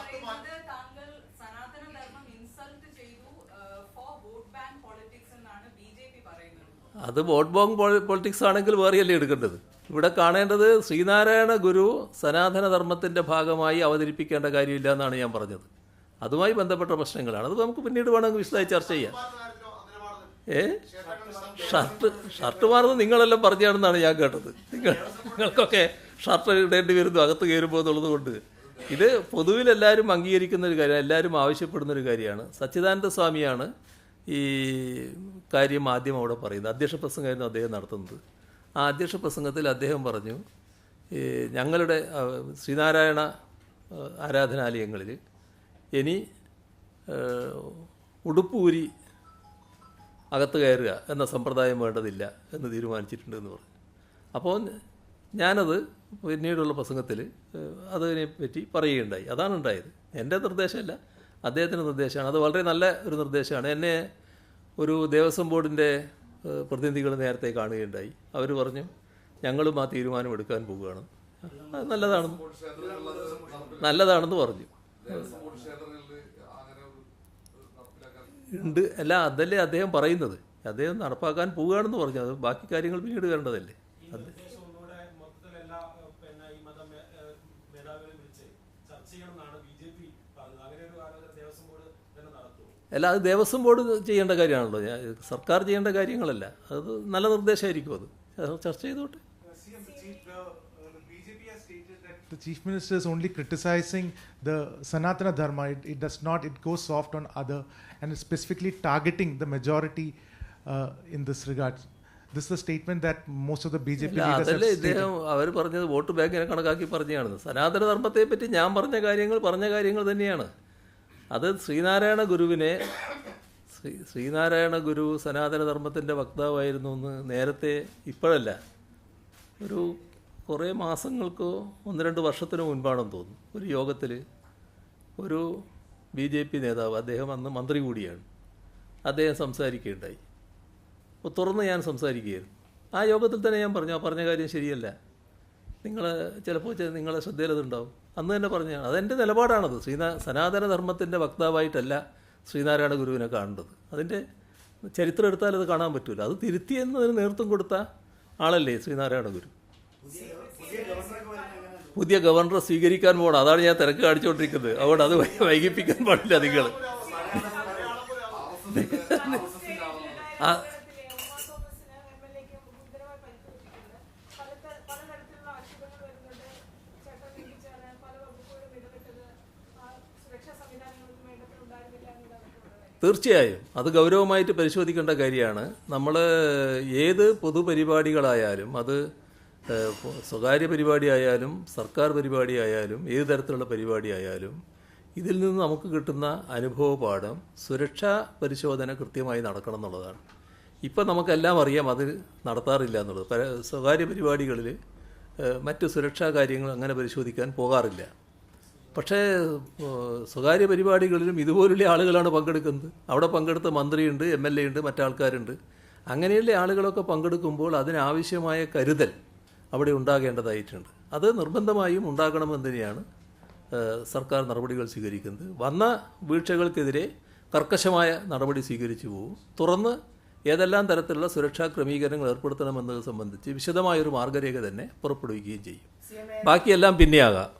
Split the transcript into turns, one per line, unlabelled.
പറയുന്നത് താങ്കൾ സനാതന ധർമ്മം ഇൻസൾട്ട് ചെയ്തു ഫോർ വോട്ട് ബാങ്ക് പൊളിറ്റിക്സ് എന്നാണ് ബി ജെ പി പറയുന്നത്.
അത് വോട്ട് ബാങ്ക് പൊളിറ്റിക്സ് ആണെങ്കിൽ വേറെയല്ലേ എടുക്കേണ്ടത്? ഇവിടെ കാണേണ്ടത് ശ്രീനാരായണ ഗുരു സനാതന ധർമ്മത്തിന്റെ ഭാഗമായി അവതരിപ്പിക്കേണ്ട കാര്യമില്ല എന്നാണ് ഞാൻ പറഞ്ഞത്. അതുമായി ബന്ധപ്പെട്ട പ്രശ്നങ്ങളാണ്. അത് നമുക്ക് പിന്നീട് വേണമെങ്കിൽ വിശദമായി ചർച്ച ചെയ്യാം. ഏ? ഷർട്ട് ഷർട്ട് മാറുന്നത് നിങ്ങളെല്ലാം പറഞ്ഞാണെന്നാണ് ഞാൻ കേട്ടത്. നിങ്ങൾ നിങ്ങൾക്കൊക്കെ ഷർട്ട് ഇടേണ്ടി വരുന്നു അകത്ത് കയറുമ്പോൾ എന്നുള്ളത് കൊണ്ട്. ഇത് പൊതുവിൽ എല്ലാവരും അംഗീകരിക്കുന്ന ഒരു കാര്യം എല്ലാവരും ആവശ്യപ്പെടുന്ന ഒരു കാര്യമാണ്. സച്ചിദാനന്ദ സ്വാമിയാണ് ഈ കാര്യം ആദ്യം അവിടെ പറയുന്നത്. അധ്യക്ഷ പ്രസംഗമായിരുന്നു അദ്ദേഹം നടത്തുന്നത്. ആ അധ്യക്ഷ പ്രസംഗത്തിൽ അദ്ദേഹം പറഞ്ഞു ഞങ്ങളുടെ ശ്രീനാരായണ ആരാധനാലയങ്ങളിൽ ഇനി ഉടുപ്പൂരി അകത്ത് കയറുക എന്ന സമ്പ്രദായം വേണ്ടതില്ല എന്ന് തീരുമാനിച്ചിട്ടുണ്ട് എന്ന് പറഞ്ഞു. അപ്പോൾ ഞാനത് പിന്നീടുള്ള പ്രസംഗത്തിൽ അതിനെ പറ്റി പറയുകയുണ്ടായി. അതാണ് ഉണ്ടായത് എന്റെ നിർദ്ദേശമല്ല. അദ്ദേഹത്തിന്റെ നിർദ്ദേശമാണ്. അത് വളരെ നല്ല ഒരു നിർദ്ദേശമാണ്. എന്നെ ഒരു ദേവസ്വം ബോർഡിന്റെ പ്രതിനിധികൾ നേരത്തെ കാണുകയുണ്ടായി. അവർ പറഞ്ഞു ഞങ്ങളും ആ തീരുമാനം എടുക്കാൻ പോവുകയാണ്. നല്ലതാണെന്ന് നല്ലതാണെന്ന് പറഞ്ഞു. ഉണ്ട്. അല്ല അതല്ലേ അദ്ദേഹം പറയുന്നത്. അദ്ദേഹം നടപ്പാക്കാൻ പോവുകയാണെന്ന് പറഞ്ഞു. അത് ബാക്കി കാര്യങ്ങൾ പിന്നീട് വരേണ്ടതല്ലേ
ഈ നിർദ്ദേശം ഒന്നുകൂടെ മൊത്തത്തിൽ എല്ലാ ഏഹ്, പിന്നെ ഈ മത മേ- ഏഹ്, മേധാവികളെയും വിളിച്ച് ചർച്ച ചെയ്യണമെന്നാണ് ബി ജെ പി പറഞ്ഞത് അങ്ങനെ ഒരു ആലോചന ദേവസ്വം ബോർഡ് തന്നെ നടത്തുമോ
അല്ല അത് ദേവസ്വം ബോർഡ് ചെയ്യേണ്ട കാര്യമാണല്ലോ ഞാൻ സർക്കാർ ചെയ്യേണ്ട കാര്യങ്ങളല്ല അത് നല്ല നിർദ്ദേശമായിരിക്കും അത് ചർച്ച ചെയ്തോട്ടെ
the chief, uh, minister is only criticizing the Sanatana Dharma. It, it does not, it goes soft on other, and it's specifically targeting the majority uh, in this regard. This is a statement that most of the BJP leaders have stated.
ഇദ്ദേഹം അവർ പറഞ്ഞത് vote ബാങ്കിനെ കണക്കാക്കി പറഞ്ഞതാണ് സനാതന ധർമ്മത്തെ പറ്റി ഞാൻ പറഞ്ഞ കാര്യങ്ങൾ പറഞ്ഞ കാര്യങ്ങൾ തന്നെയാണ് അത് ശ്രീനാരായണ ഗുരുവിനെ ശ്രീ ശ്രീനാരായണ ഗുരു സനാതനധർമ്മത്തിന്റെ വക്താവായിരുന്നു എന്ന് നേരത്തെ ഇപ്പോഴല്ല. ഒരു കുറേ മാസങ്ങൾക്കോ ഒന്ന് രണ്ട് വർഷത്തിന് മുൻപാണെന്ന് തോന്നുന്നു. ഒരു യോഗത്തിൽ ഒരു ബി ജെ പി നേതാവ് അദ്ദേഹം അന്ന് മന്ത്രി കൂടിയാണ്. അദ്ദേഹം സംസാരിക്കുകയുണ്ടായി അപ്പോൾ തുറന്ന് ഞാൻ സംസാരിക്കുകയായിരുന്നു. ആ യോഗത്തിൽ തന്നെ ഞാൻ പറഞ്ഞു ആ പറഞ്ഞ കാര്യം ശരിയല്ല. നിങ്ങൾ ചിലപ്പോൾ നിങ്ങളെ ശ്രദ്ധയിലതുണ്ടാവും. അന്ന് തന്നെ പറഞ്ഞതാണ്. അതെന്റെ നിലപാടാണത്. ശ്രീനാ സനാതനധർമ്മത്തിന്റെ വക്താവായിട്ടല്ല ശ്രീനാരായണ ഗുരുവിനെ കാണേണ്ടത് അതിന്റെ ചരിത്രം എടുത്താൽ അത് കാണാൻ പറ്റില്ല അത് തിരുത്തി എന്നതിന് നേതൃത്വം കൊടുത്ത ആളല്ലേ ശ്രീനാരായണ ഗുരു? പുതിയ ഗവർണറെ സ്വീകരിക്കാൻ പോകണം. അതാണ് ഞാൻ തിരക്ക് കാണിച്ചുകൊണ്ടിരിക്കുന്നത്. അതുകൊണ്ട് അത് വൈകിപ്പിക്കാൻ പാടില്ല നിങ്ങൾ ആ തീർച്ചയായും. അത് ഗൗരവമായിട്ട് പരിശോധിക്കേണ്ട കാര്യമാണ്. നമ്മൾ ഏത് പൊതുപരിപാടികളായാലും അത് സ്വകാര്യ പരിപാടി ആയാലും സർക്കാർ സർക്കാർ പരിപാടിയായാലും ഏത് തരത്തിലുള്ള പരിപാടിയായാലും ഇതിൽ നിന്ന് നമുക്ക് കിട്ടുന്ന അനുഭവപാഠം സുരക്ഷാ പരിശോധന കൃത്യമായി നടക്കണം എന്നുള്ളതാണ്. ഇപ്പം നമുക്കെല്ലാം അറിയാം അത് നടത്താറില്ല എന്നുള്ളത്. സ്വകാര്യ പരിപാടികളിൽ മറ്റ് സുരക്ഷാ കാര്യങ്ങൾ അങ്ങനെ പരിശോധിക്കാൻ പോകാറില്ല. പക്ഷേ സ്വകാര്യ പരിപാടികളിലും ഇതുപോലുള്ള ആളുകളാണ് പങ്കെടുക്കുന്നത്. അവിടെ പങ്കെടുത്ത മന്ത്രിയുണ്ട് എം എൽ എ ഉണ്ട് മറ്റാൾക്കാരുണ്ട്. അങ്ങനെയുള്ള ആളുകളൊക്കെ പങ്കെടുക്കുമ്പോൾ അതിനാവശ്യമായ കരുതൽ അവിടെ ഉണ്ടാകേണ്ടതായിട്ടുണ്ട്. അത് നിർബന്ധമായും ഉണ്ടാകണമെന്ന് തന്നെയാണ് സർക്കാർ നടപടികൾ സ്വീകരിക്കുന്നത്. വന്ന വീഴ്ചകൾക്കെതിരെ കർക്കശമായ നടപടി സ്വീകരിച്ചു പോകും തുറന്ന് ഏതെല്ലാം തരത്തിലുള്ള സുരക്ഷാ ക്രമീകരണങ്ങൾ ഏർപ്പെടുത്തണമെന്നത് സംബന്ധിച്ച് വിശദമായൊരു മാർഗരേഖ തന്നെ പുറപ്പെടുവിക്കുകയും ചെയ്യും. ബാക്കിയെല്ലാം പിന്നെയാകാം.